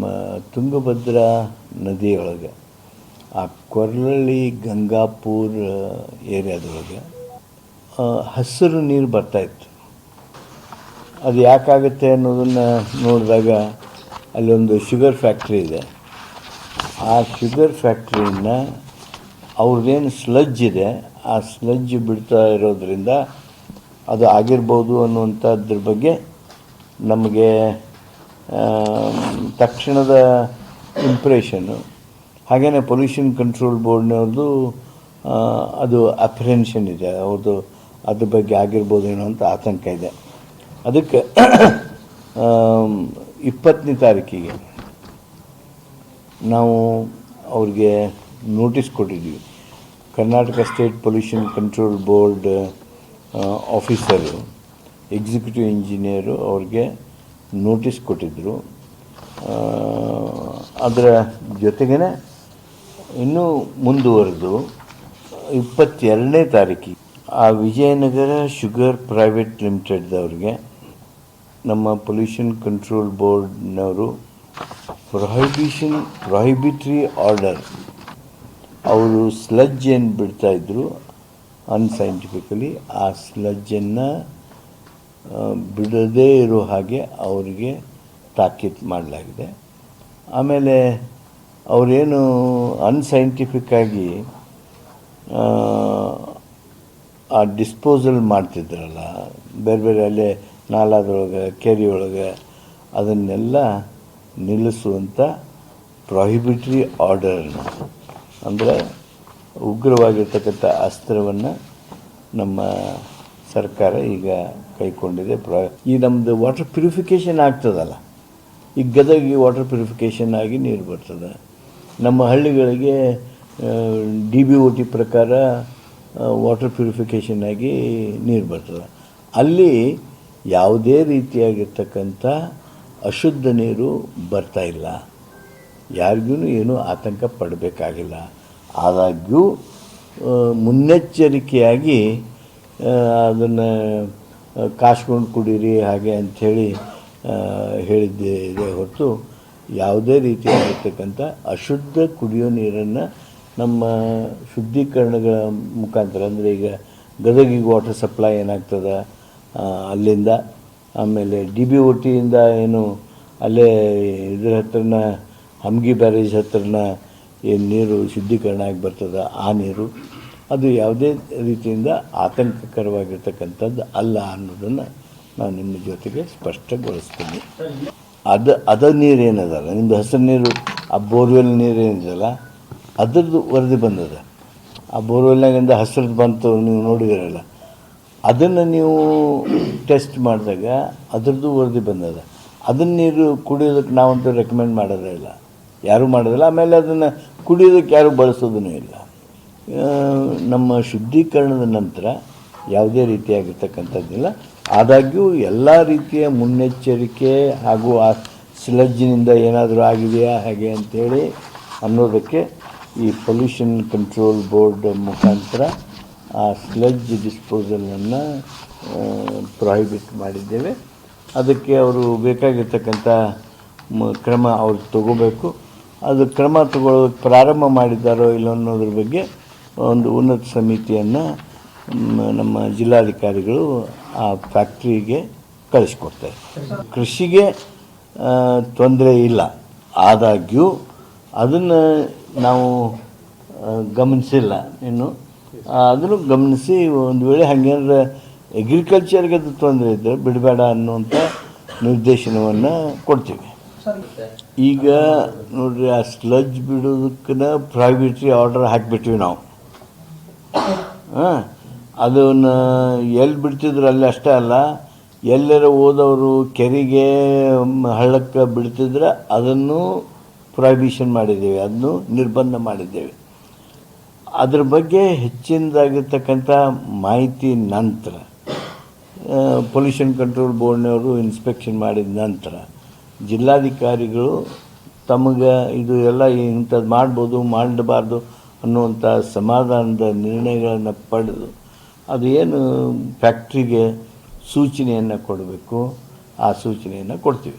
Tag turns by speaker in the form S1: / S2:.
S1: ನಮ್ಮ ತುಂಗಭದ್ರಾ ನದಿಯೊಳಗೆ, ಆ ಕೊರಳಿ ಗಂಗಾಪುರ ಏರಿಯಾದೊಳಗೆ ಹಸಿರು ನೀರು ಬರ್ತಾಯಿತ್ತು ಅದು ಯಾಕಾಗುತ್ತೆ ಅನ್ನೋದನ್ನು ನೋಡಿದಾಗ ಅಲ್ಲೊಂದು ಶುಗರ್ ಫ್ಯಾಕ್ಟ್ರಿ ಇದೆ. ಆ ಶುಗರ್ ಫ್ಯಾಕ್ಟ್ರಿಯಿಂದ ಅವ್ರದ್ದೇನು ಸ್ಲಜ್ ಇದೆ, ಆ ಸ್ಲಜ್ ಬಿಡ್ತಾ ಇರೋದ್ರಿಂದ ಅದು ಆಗಿರ್ಬೋದು ಅನ್ನುವಂಥದ್ರ ಬಗ್ಗೆ ನಮಗೆ ತಕ್ಷಣದ ಇಂಪ್ರೆಷನ್ನು ಹಾಗೆಯೇ ಪೊಲ್ಯೂಷನ್ ಕಂಟ್ರೋಲ್ ಬೋರ್ಡ್ನವ್ರದ್ದು ಅದು ಅಪ್ರಿಹೆನ್ಷನ್ ಇದೆ. ಅವ್ರದ್ದು ಅದ್ರ ಬಗ್ಗೆ ಆಗಿರ್ಬೋದೇನೋ ಅಂತ ಆತಂಕ ಇದೆ. ಅದಕ್ಕೆ ಇಪ್ಪತ್ತನೇ ತಾರೀಕಿಗೆ ನಾವು ಅವ್ರಿಗೆ ನೋಟಿಸ್ ಕೊಟ್ಟಿದ್ವಿ. Karnataka state pollution control board officer executive engineer ಅವ್ರಿಗೆ ನೋಟಿಸ್ ಕೊಟ್ಟಿದ್ದರು ಅದರ ಜೊತೆಗೇ ಇನ್ನೂ ಮುಂದುವರೆದು ಇಪ್ಪತ್ತೆರಡನೇ ತಾರೀಕಿಗೆ ಆ ವಿಜಯನಗರ ಶುಗರ್ ಪ್ರೈವೇಟ್ ಲಿಮಿಟೆಡ್ದವ್ರಿಗೆ ನಮ್ಮ ಪೊಲ್ಯೂಷನ್ ಕಂಟ್ರೋಲ್ ಬೋರ್ಡ್ನವರು ಪ್ರೊಹಿಬಿಷನ್, ಪ್ರೊಹಿಬಿಟ್ರಿ ಆರ್ಡರ್. ಅವರು ಸ್ಲಜ್ ಏನು ಬಿಡ್ತಾಯಿದ್ರು ಅನ್ಸೈಂಟಿಫಿಕಲಿ ಆ ಸ್ಲಜ್ಜನ್ನು ಬಿಡದೇ ಇರೋ ಹಾಗೆ ಅವರಿಗೆ ತಾಕೀತು ಮಾಡಲಾಗಿದೆ. ಆಮೇಲೆ ಅವರೇನು ಅನ್ಸೈಂಟಿಫಿಕ್ಕಾಗಿ ಆ, ಡಿಸ್ಪೋಸಲ್ ಮಾಡ್ತಿದ್ರಲ್ಲ ಬೇರೆ ಬೇರೆ ಅಲ್ಲೇ ನಾಲಾದೊಳಗೆ ಕೆರೆಯೊಳಗೆ ಅದನ್ನೆಲ್ಲ ನಿಲ್ಲಿಸುವಂಥ ಪ್ರೊಹಿಬಿಟ್ರಿ ಆರ್ಡರ್ನ ಅಂದರೆ ಉಗ್ರವಾಗಿರ್ತಕ್ಕಂಥ ಅಸ್ತ್ರವನ್ನು ನಮ್ಮ ಸರ್ಕಾರ ಈಗ ಕೈಕೊಂಡಿದೆ ಪ್ರ, ಈ ನಮ್ಮದು ವಾಟರ್ ಪ್ಯೂರಿಫಿಕೇಷನ್ ಆಗ್ತದಲ್ಲ. ಈಗ ಗದಗಿಗೆ ವಾಟರ್ ಪ್ಯೂರಿಫಿಕೇಷನ್ ಆಗಿ ನೀರು ಬರ್ತದೆ. ನಮ್ಮ ಹಳ್ಳಿಗಳಿಗೆ ಡಿ ಬಿ ಒ ಟಿ ಪ್ರಕಾರ ವಾಟರ್ ಪ್ಯೂರಿಫಿಕೇಷನ್ ಆಗಿ ನೀರು ಬರ್ತದೆ. ಅಲ್ಲಿ ಯಾವುದೇ ರೀತಿಯಾಗಿರ್ತಕ್ಕಂಥ ಅಶುದ್ಧ ನೀರು ಬರ್ತಾ ಇಲ್ಲ. ಯಾರಿಗೂ ಏನೂ ಆತಂಕ ಪಡಬೇಕಾಗಿಲ್ಲ. ಆದಾಗ್ಯೂ ಮುನ್ನೆಚ್ಚರಿಕೆಯಾಗಿ ಅದನ್ನು ಕಾಸ್ಕೊಂಡು ಕುಡೀರಿ ಹಾಗೆ ಅಂಥೇಳಿ ಹೇಳಿದ್ದೆ ಇದೆ ಹೊರತು ಯಾವುದೇ ರೀತಿಯಾಗಿರ್ತಕ್ಕಂಥ ಅಶುದ್ಧ ಕುಡಿಯೋ ನೀರನ್ನು ನಮ್ಮ ಶುದ್ಧೀಕರಣಗಳ ಮುಖಾಂತರ, ಅಂದರೆ ಈಗ ಗದಗಿಗೆ ವಾಟರ್ ಸಪ್ಲೈ ಏನಾಗ್ತದೆ ಅಲ್ಲಿಂದ, ಆಮೇಲೆ ಡಿ ಬಿ ಒ ಏನು, ಅಲ್ಲೇ ಇದ್ರ ಹತ್ರನ, ಹಮ್ಗಿ ಬ್ಯಾರೇಜ್ ಹತ್ರನ ಏನು ನೀರು ಶುದ್ಧೀಕರಣ ಆಗಿ ಬರ್ತದೆ, ಆ ನೀರು ಅದು ಯಾವುದೇ ರೀತಿಯಿಂದ ಆತಂಕಕರವಾಗಿರ್ತಕ್ಕಂಥದ್ದು ಅಲ್ಲ ಅನ್ನೋದನ್ನು ನಾನು ನಿಮ್ಮ ಜೊತೆಗೆ ಸ್ಪಷ್ಟಗೊಳಿಸ್ತೀನಿ. ಅದು, ಅದ ನೀರೇನದಲ್ಲ ನಿಮ್ಮದು ಹಸಿರು ನೀರು, ಆ ಬೋರ್ವೆಲ್ ನೀರೇನಿದೆಯಲ್ಲ ಅದರದ್ದು ವರದಿ ಬಂದದ. ಆ ಬೋರ್ವೆಲ್ನಾಗಿಂದ ಹಸಿರದ್ದು ಬಂತು, ನೀವು ನೋಡಿದಿರಲ್ಲ. ಅದನ್ನು ನೀವು ಟೆಸ್ಟ್ ಮಾಡಿದಾಗ ಅದ್ರದ್ದು ವರದಿ ಬಂದದ. ಅದನ್ನ ನೀರು ಕುಡಿಯೋದಕ್ಕೆ ನಾವಂತೂ ರೆಕಮೆಂಡ್ ಮಾಡೋದೇ ಇಲ್ಲ. ಯಾರೂ ಮಾಡೋದಿಲ್ಲ, ಆಮೇಲೆ ಅದನ್ನು ಕುಡಿಯೋದಕ್ಕೆ ಯಾರೂ ಬಳಸೋದೂ ಇಲ್ಲ. ನಮ್ಮ ಶುದ್ಧೀಕರಣದ ನಂತರ ಯಾವುದೇ ರೀತಿಯಾಗಿರ್ತಕ್ಕಂಥದ್ದಿಲ್ಲ. ಆದಾಗ್ಯೂ ಎಲ್ಲ ರೀತಿಯ ಮುನ್ನೆಚ್ಚರಿಕೆ ಹಾಗೂ ಆ ಸ್ಲಜ್ಜಿನಿಂದ ಏನಾದರೂ ಆಗಿದೆಯಾ, ಹಾಗೆ ಅಂಥೇಳಿ ಅನ್ನೋದಕ್ಕೆ ಈ ಪೊಲ್ಯೂಷನ್ ಕಂಟ್ರೋಲ್ ಬೋರ್ಡ್ ಮುಖಾಂತರ ಆ ಸ್ಲಜ್ ಡಿಸ್ಪೋಸಲನ್ನು ಪ್ರೊಹಿಬಿಟ್ ಮಾಡಿದ್ದೇವೆ. ಅದಕ್ಕೆ ಅವರು ಬೇಕಾಗಿರ್ತಕ್ಕಂಥ ಕ್ರಮ ಅವ್ರು ತಗೋಬೇಕು. ಅದು ಕ್ರಮ ತಗೊಳ್ಳೋದಕ್ಕೆ ಪ್ರಾರಂಭ ಮಾಡಿದ್ದಾರೋ ಇಲ್ಲ ಅನ್ನೋದ್ರ ಬಗ್ಗೆ ಒಂದು ಉನ್ನತ ಸಮಿತಿಯನ್ನು ನಮ್ಮ ಜಿಲ್ಲಾಧಿಕಾರಿಗಳು ಆ ಫ್ಯಾಕ್ಟ್ರಿಗೆ ಕಳಿಸ್ಕೊಡ್ತಾರೆ ಕೃಷಿಗೆ ತೊಂದರೆ ಇಲ್ಲ. ಆದಾಗ್ಯೂ ಅದನ್ನು ನಾವು ಗಮನಿಸಿಲ್ಲ ಇನ್ನು. ಅದನ್ನು ಗಮನಿಸಿ ಒಂದು ವೇಳೆ ಹಾಗೇನಾದ್ರೆ ಅಗ್ರಿಕಲ್ಚರ್ಗೆ ಅದು ತೊಂದರೆ ಇದ್ದರೆ ಬಿಡಬೇಡ ಅನ್ನುವಂಥ ನಿರ್ದೇಶನವನ್ನು ಕೊಡ್ತೀವಿ. ಈಗ ನೋಡ್ರಿ, ಆ ಸ್ಲಜ್ ಬಿಡೋದಕ್ಕನ ಪ್ರೈವೇಟ್ರಿ ಆರ್ಡರ್ ಹಾಕಿಬಿಟ್ವಿ ನಾವು. ಅದನ್ನು ಎಲ್ಲಿ ಬಿಡ್ತಿದ್ರು ಅಲ್ಲಿ ಅಷ್ಟೇ ಅಲ್ಲ, ಎಲ್ಲರ ಹೋದವರು ಕೆರೆಗೆ ಹಳ್ಳಕ್ಕೆ ಬಿಡ್ತಿದ್ರೆ ಅದನ್ನು ಪ್ರೊಹಿಬಿಷನ್ ಮಾಡಿದ್ದೇವೆ, ಅದನ್ನು ನಿರ್ಬಂಧ ಮಾಡಿದ್ದೇವೆ. ಅದ್ರ ಬಗ್ಗೆ ಹೆಚ್ಚಿನದಾಗಿರ್ತಕ್ಕಂಥ ಮಾಹಿತಿ ನಂತರ ಪೊಲ್ಯೂಷನ್ ಕಂಟ್ರೋಲ್ ಬೋರ್ಡ್ನವರು ಇನ್ಸ್ಪೆಕ್ಷನ್ ಮಾಡಿದ ನಂತರ, ಜಿಲ್ಲಾಧಿಕಾರಿಗಳು ತಮಗೆ ಇದು ಎಲ್ಲ ಇಂಥದ್ದು ಮಾಡ್ಬೋದು, ಮಾಡಬಾರ್ದು ಅನ್ನುವಂಥ ಸಮಾಧಾನದ ನಿರ್ಣಯಗಳನ್ನು ಪಡೆದು ಅದು ಏನು ಫ್ಯಾಕ್ಟ್ರಿಗೆ ಸೂಚನೆಯನ್ನು ಕೊಡಬೇಕು ಆ ಸೂಚನೆಯನ್ನು ಕೊಡ್ತೀವಿ.